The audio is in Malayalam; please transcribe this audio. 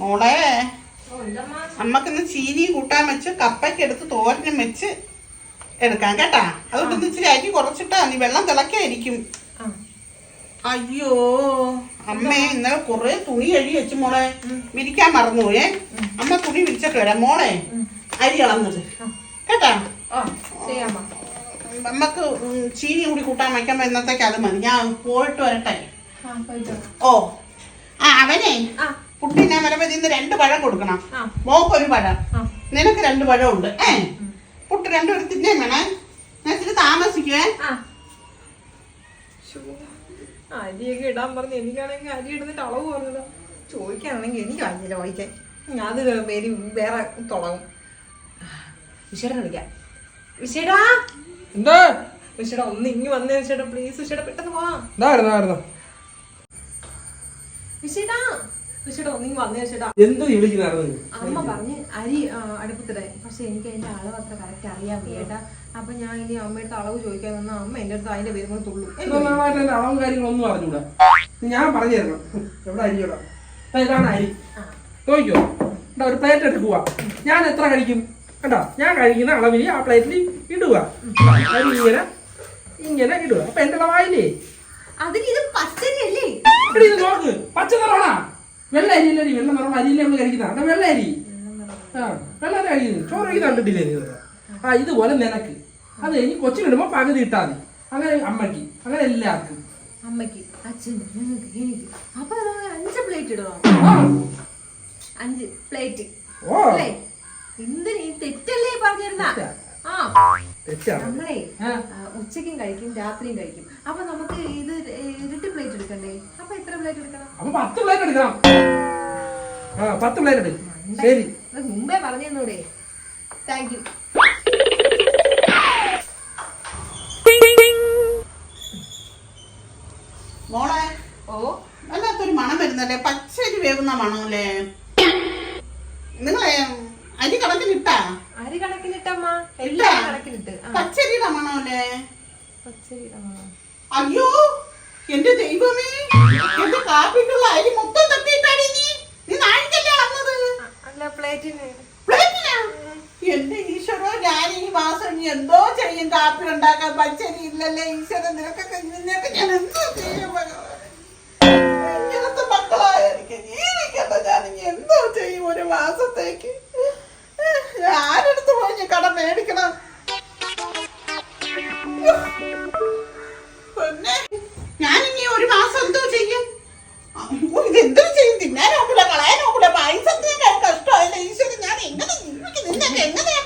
മോളെ അമ്മക്കിന്ന് ചീനി കൂട്ടാൻ വെച്ച് കപ്പയ്ക്ക് എടുത്ത് തോരനും വെച്ച് എടുക്കാം കേട്ടാ. അതുകൊണ്ട് ഇച്ചിരി അരി കുറച്ചിട്ടാ നീ വെള്ളം തിളക്കായിരിക്കും. അയ്യോ അമ്മേ ഇന്നലെ കുറെ തുണി അഴി വെച്ച് മോളെ. വിരിക്കാൻ മറന്നുപോയേ. അമ്മ തുണി വിരിച്ചൊക്കെ വരാം. മോളെ അരി ഇളന്നത്. കേട്ടാ? ഉം ചീനി കൂടി കൂട്ടാൻ വയ്ക്കുമ്പോ ഇന്നത്തേക്ക് അത് മതി. ഞാൻ പോയിട്ട് വരട്ടെ. ഓ. ആ അവനെ. കുട്ടീനെ വരുമ്പോ ഇന്ന് രണ്ട് പഴം കൊടുക്കണം. മോപ്പ് മോക്ക് ഒരു പഴം. നിനക്ക് രണ്ട് പഴം ഉണ്ട് ഏ? കുട്ടി രണ്ടുപേരും തിന്നേ വേണേ ഞാൻ ഇച്ചിരി താമസിക്കുവേ. അരിയൊക്കെ ഇടാൻ പറഞ്ഞു എനിക്കാണെങ്കിൽ അരി ഇടുന്നിട്ട് അളവ് പറഞ്ഞത് ചോദിക്കാണെങ്കിൽ എനിക്ക് വാങ്ങിയില്ല വായിക്കാൻ. ഞാൻ അത് പേര് വേറെ തുടങ്ങും. വിഷയുടെ കളിക്കാം വിഷയടാ എന്താ? വിഷയുടെ ഒന്ന് ഇങ്ങ് വന്നേ വിഷയുടെ പ്ലീസ് വിഷയുടെ പെട്ടെന്ന് വാ എന്തായിരുന്നു ആയിരുന്നു വിഷയടാ എന്ത് അമ്മ പറഞ്ഞ് അരി അടുപ്പത്തിടെ. പക്ഷെ എനിക്ക് അതിന്റെ അളവ് അത്ര കറക്റ്റ് അറിയാൻ വേണ്ട അപ്പൊ ഞാൻ ഇനി അമ്മയുടെ അളവ് ചോദിക്കാൻ വന്ന അമ്മ എന്റെ അടുത്ത് അതിന്റെ പേര് കൊണ്ട് തുള്ളു. അളവും കാര്യങ്ങളൊന്നും അറിഞ്ഞൂടാ. ഞാൻ പറഞ്ഞു തരണം എവിടെ അരി ഇടാം ഇതാണ് അരി. നോക്കിയോ എന്താ ഒരു പ്ലേറ്റ് എടുക്കുക ഞാൻ എത്ര കഴിക്കും? കേട്ടോ ഞാൻ കഴിക്കുന്ന അളവിൽ ആ പ്ലേറ്റിൽ ഇടുക. അരി ഇങ്ങനെ ഇങ്ങനെ ഇടുക. അപ്പൊ എന്റെ അളവായില്ലേ അതിന് ഇത് പച്ചരി അല്ലേ ഇത് നോക്ക്. പച്ച നിറമാണാ വെള്ള അരി അല്ലേ വെള്ള നിറം അരിയില്ലേ നമ്മൾ കഴിക്കുന്ന അതാ വെള്ള അരി ആ വെള്ള അരി കഴിക്കുന്നു ചോറ് കഴിക്കുന്ന കണ്ടിട്ടില്ലേ നീ? ആ ഇതുപോലെ നിനക്ക്. അത് കഴിഞ്ഞ് കൊച്ചിനിടുമ്പോ പകുതി ഇട്ടാൽ മതി. അങ്ങനെ അമ്മയ്ക്ക് അങ്ങനെ എല്ലാവർക്കും. അമ്മയ്ക്ക് അച്ഛൻ എനിക്ക്. അപ്പൊ അഞ്ച് പ്ലേറ്റ് ഇടുക അഞ്ച് പ്ലേറ്റ് ഓ. എന്തിന് തെറ്റല്ലേ പറഞ്ഞിരുന്ന? ആ. നമ്മളെ ഉച്ചയ്ക്കും കഴിക്കും രാത്രിയും കഴിക്കും. അപ്പൊ നമുക്ക് ഇത് ഇരട്ടി പ്ലേറ്റ് എടുക്കണ്ടേ? അപ്പൊ എത്ര പ്ലേറ്റ് എടുക്കണം? അപ്പൊ പത്ത് പ്ലേറ്റ് എടുക്കണം. ആ പത്ത് പ്ലേറ്റ് എടുക്കും. ശരി. മുമ്പേ പറഞ്ഞൂടെ താങ്ക് യു മോളെ ഓ. വല്ലാത്തൊരു മണം വരുന്നല്ലേ? പച്ചരി വേവുന്ന മണമല്ലേ? അരി കണക്കിനിട്ടാ? അരി കണക്കിനിട്ടമ്മ. ഇല്ല. എല്ലാം കണക്കിനിട്ട്. ആ. പച്ചരിയുടെ മണമല്ലേ പച്ചരി ആ. അയ്യോ എന്റെ ദൈവമേ എന്റെ കാപ്പിക്കുള്ള അരി മൊത്തം തട്ടിയിട്ടാടി നീ. നീ നാഴിക്കല്ലേ വന്നത്? അല്ല പ്ലേറ്റിന്. പ്ലേറ്റിനാ? എന്റെ ഈശ്വരോ ഞാൻ ഈ മാസം എന്തോ ചെയ്യും? കാപ്പി ഉണ്ടാക്കാൻ പച്ചരി ഇല്ലല്ലേ ഈശ്വരൻ? നിനക്കൊക്കെ നിനക്ക് ഞാൻ എന്തോ ചെയ്യും? ഇങ്ങനത്തെ മക്കളായിരിക്കും. ജീവിക്കണ്ട ഞാൻ എന്തോ ചെയ്യും ഒരു മാസത്തേക്ക് ആരെടുത്ത് പോയി ഞാൻ കടം മേടിക്കണം. പിന്നെ ഞാനിനി ഒരു മാസം എന്തോ ചെയ്യും. ഇതെന്തോ ചെയ്യും? തിന്നാനോക്കൂല കളയാനോക്കൂല പൈസ കഷ്ടമായില്ല. ഈശ്വരൻ ഞാൻ എങ്ങനെ ജീവിക്കും? നിന്നൊക്കെ എങ്ങനെയാ